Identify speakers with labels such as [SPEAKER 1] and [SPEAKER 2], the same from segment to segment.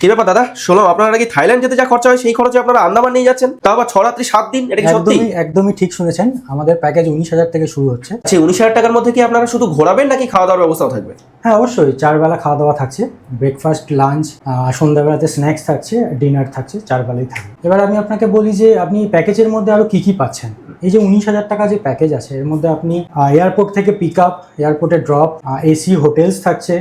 [SPEAKER 1] কি ব্যাপার দাদা? শোনো আপনারা কি থাইল্যান্ড যেতে যা খরচা হয় সেই খরচে আপনারা আন্দামান নিয়ে যাচ্ছেন? তাও আবার ছ রাত্রি সাত দিন এটা কি সত্যি?
[SPEAKER 2] একদমই একদমই ঠিক শুনেছেন। আমাদের প্যাকেজ উনিশ হাজার থেকে শুরু হচ্ছে।
[SPEAKER 1] সেই উনিশ হাজার টাকার মধ্যে কি আপনারা শুধু ঘোরাবেন নাকি খাওয়া দাওয়ার ব্যবস্থাও থাকবে?
[SPEAKER 2] হ্যাঁ অবশ্যই চার বেলা খাওয়া দাওয়া থাকছে ব্রেকফাস্ট লাঞ্চ সন্ধ্যাবেলাতে স্ন্যাক্স থাকছে ডিনার থাকছে চার বেলাই থাকবে। এবার আমি আপনাকে বলি যে আপনি প্যাকেজের মধ্যে আরও কি কি পাচ্ছেন? এই যে উনিশ হাজার টাকা যে প্যাকেজ আছে এর মধ্যে আপনি এয়ারপোর্ট থেকে পিক আপ এয়ারপোর্টে ড্রপ এসি হোটেলস থাকছে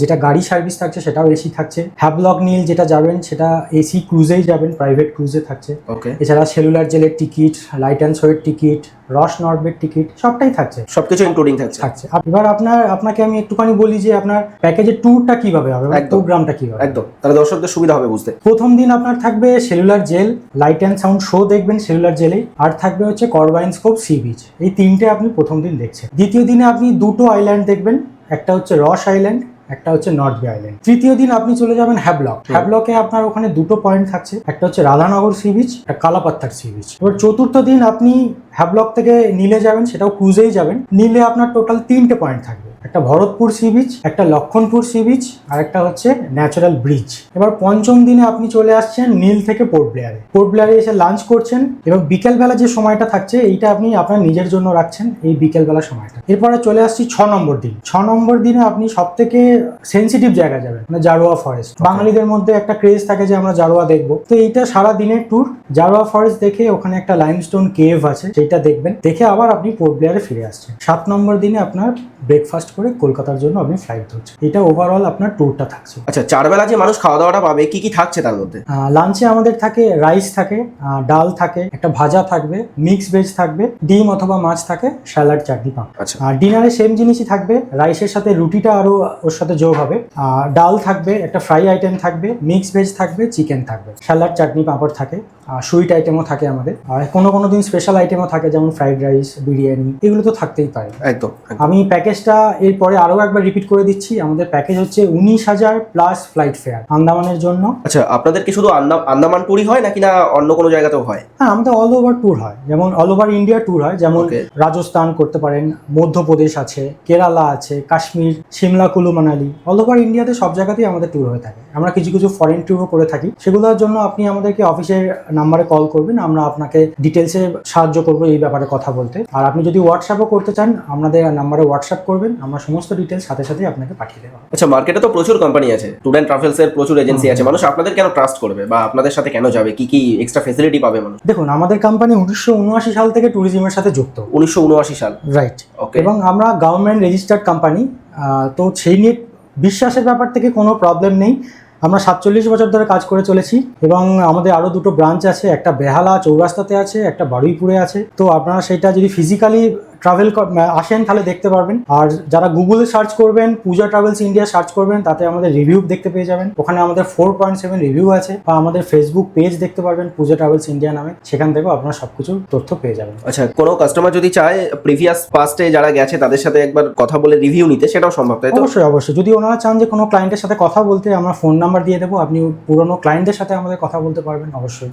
[SPEAKER 2] যেটা গাড়ি সার্ভিস থাকছে সেটাও এসি থাকছে। হ্যাবলক নীল যেটা যাবেন সেটা এসি ক্রুজেই যাবেন প্রাইভেট ক্রুজে থাকছে।
[SPEAKER 1] ওকে
[SPEAKER 2] এছাড়া সেলুলার জেলের টিকিট লাইট অ্যান্ড শোয়ের টিকিট রস নর্বের টিকিট সবটাই থাকছে।
[SPEAKER 1] সবকিছু ইনক্লুডিং থাকছে।
[SPEAKER 2] থাকছে। এবার আপনার আপনাকে আমি একটুখানি বলি যে আপনার প্যাকেজের ট্যুরটা কীভাবে হবে
[SPEAKER 1] একদম।
[SPEAKER 2] প্রোগ্রামটা কীভাবে
[SPEAKER 1] একদম। তাহলে দর্শকদের সুবিধা হবে বুঝতে।
[SPEAKER 2] প্রথম দিন আপনার থাকবে cellular jail light and sound show দেখবেন সেলুলার জেলেই। আর থাকবে হচ্ছে করবাইন স্কোপ সি বিচ এই তিনটে আপনি প্রথম দিন দেখছেন। দ্বিতীয় দিনে আপনি দুটো আইল্যান্ড দেখবেন। একটা হচ্ছে রস আইল্যান্ড একটা হচ্ছে নর্থ বে আইল্যান্ড তৃতীয় দিন আপনি চলে যাবেন হ্যাবলক হ্যাবলকে আপনার ওখানে দুটো পয়েন্ট থাকছে। একটা হচ্ছে রাধানগর সি বিচ আর কালাপাত্তার সি বিচ এবার চতুর্থ দিন আপনি হ্যাবলক থেকে নীলে যাবেন সেটাও ক্রুজেই যাবেন। নীলে আপনার টোটাল তিনটে পয়েন্ট থাকবে। একটা ভরতপুর সি বিচ একটা লক্ষণপুর সি বিচ আর একটা হচ্ছে ন্যাচারাল ব্রিজ এবার পঞ্চম দিনে আপনি চলে আসছেন নীল থেকে পোর্ট ব্লেয়ারে পোর্ট ব্লেয়ারে এসে লাঞ্চ করছেন এবং বিকেলবেলা যে সময়টা থাকছে এইটা আপনি আপনার নিজের জন্য রাখছেন এই বিকেলবেলা সময়টা। এরপরে চলে আসছি ছ নম্বর দিন। ছ নম্বর দিনে আপনি সব থেকে সেন্সিটিভ জায়গা যাবেন মানে জারোয়া ফরেস্ট বাঙালিদের মধ্যে একটা ক্রেজ থাকে যে আমরা জারোয়া দেখব। তো এইটা সারা দিনের ট্যুর জারোয়া ফরেস্ট দেখে ওখানে একটা লাইমস্টোন কেভ আছে সেইটা দেখবেন। দেখে আবার আপনি পোর্ট ব্লেয়ারে ফিরে আসছেন। সাত নম্বর দিনে আপনার ব্রেকফাস্ট করে কলকাতার জন্য আপনি ফ্লাইট ধরছেন। এটা ওভারঅল আপনার ট্যুরটা থাকছে।
[SPEAKER 1] আচ্ছা চার বেলা যে মানুষ খাওয়া দাওয়াটা পাবে কি কি থাকছে তার মধ্যে?
[SPEAKER 2] লাঞ্চে আমাদের থাকে রাইস থাকে ডাল থাকে একটা ভাজা থাকবে মিক্স ভেজ থাকবে ডিম অথবা মাছ থাকে স্যালাড চাটনি পাঁপড়।
[SPEAKER 1] আচ্ছা।
[SPEAKER 2] আর ডিনারে সেম জিনিসই থাকবে রাইসের সাথে রুটিটা আরও ওর সাথে যোগ হবে। ডাল থাকবে একটা ফ্রাই আইটেম থাকবে মিক্স ভেজ থাকবে চিকেন থাকবে। স্যালাড চাটনি পাঁপড় থাকে সুইট আইটেমও থাকে আমাদের। আর কোনো কোনো দিন স্পেশাল আইটেমও থাকে যেমন ফ্রাইড রাইস বিরিয়ানি এগুলো তো থাকতেই পারে।
[SPEAKER 1] একদম।
[SPEAKER 2] আমি প্যাকেজটা এরপরে আরও একবার রিপিট করে দিচ্ছি। আমাদের প্যাকেজ হচ্ছে উনিশ হাজার প্লাস ফ্লাইট ফেয়ার আন্দামানের জন্য।
[SPEAKER 1] আচ্ছা আপনাদের কি শুধু আন্দা- আন্দামান ট্যুরই হয় নাকি না অন্য কোনো জায়গাতেও হয়?
[SPEAKER 2] হ্যাঁ আমাদের অল ওভার ট্যুর হয়। যেমন অল ওভার ইন্ডিয়া ট্যুর হয়। যেমন
[SPEAKER 1] Okay.
[SPEAKER 2] রাজস্থান করতে পারেন মধ্যপ্রদেশ আছে কেরালা আছে কাশ্মীর সিমলা কুলু মানালি অল ওভার ইন্ডিয়াতে সব জায়গাতেই আমাদের ট্যুর হয়ে থাকে। আমরা কিছু কিছু ফরেন ট্যুরও করে থাকি। সেগুলোর জন্য আপনি আমাদেরকে অফিসের নাম্বারে কল করবেন। আমরা আপনাকে ডিটেলসে সাহায্য করব এই ব্যাপারে কথা বলতে। আর আপনি যদি হোয়াটসঅ্যাপও করতে চান আমাদের নাম্বারে হোয়াটসঅ্যাপ করবেন আমরা সমস্ত ডিটেলস সাথে সাথে আপনাকে পাঠিয়ে দেবো।
[SPEAKER 1] আচ্ছা মার্কেটে তো প্রচুর কোম্পানি আছে ট্যুর অ্যান্ড ট্রাভেলস এর প্রচুর এজেন্সি আছে মানুষ আপনাদের কেন ট্রাস্ট করবে বা আপনাদের সাথে কেন যাবে? কি কি এক্সট্রা ফেসিলিটি পাবে মানুষ?
[SPEAKER 2] দেখুন আমাদের কোম্পানি উনিশশো উনআশি সাল থেকে ট্যুরিজমের সাথে যুক্ত।
[SPEAKER 1] উনিশশো উনআশি সাল?
[SPEAKER 2] রাইট
[SPEAKER 1] ওকে
[SPEAKER 2] এবং আমরা গভর্নমেন্ট রেজিস্টার্ড কোম্পানি তো সেই নিয়ে বিশ্বাসের ব্যাপার থেকে কোনো প্রবলেম নেই। আমরা সাতচল্লিশ বছর ধরে কাজ করে চলেছি এবং আমাদের আরও দুটো ব্রাঞ্চ আছে একটা বেহালা চৌরাস্তাতে আছে একটা বারুইপুরে আছে। তো আপনারা সেটা যদি ফিজিক্যালি ট্রাভেল আসেন তাহলে দেখতে পারবেন। আর যারা গুগলে সার্চ করবেন পূজা ট্রাভেলস ইন্ডিয়া সার্চ করবেন তাতে আমাদের রিভিউ দেখতে পেয়ে যাবেন। ওখানে আমাদের ফোর পয়েন্ট সেভেন রিভিউ আছে বা আমাদের ফেসবুক পেজ দেখতে পারবেন পূজা ট্রাভেলস ইন্ডিয়া নামে। সেখান থেকেও আপনারা সবকিছু তথ্য পেয়ে যাবেন।
[SPEAKER 1] আচ্ছা কোনো কাস্টমার যদি চায় প্রিভিয়াস পাস্টে যারা গেছে তাদের সাথে একবার কথা বলে রিভিউ নিতে সেটাও সম্ভব তাই
[SPEAKER 2] অবশ্যই অবশ্যই। যদি ওনারা চান যে কোনো ক্লায়েন্টের সাথে কথা বলতে আমরা ফোন নাম্বার দিয়ে দেবো। আপনি পুরনো ক্লায়েন্টদের সাথে আমাদের কথা বলতে পারবেন অবশ্যই।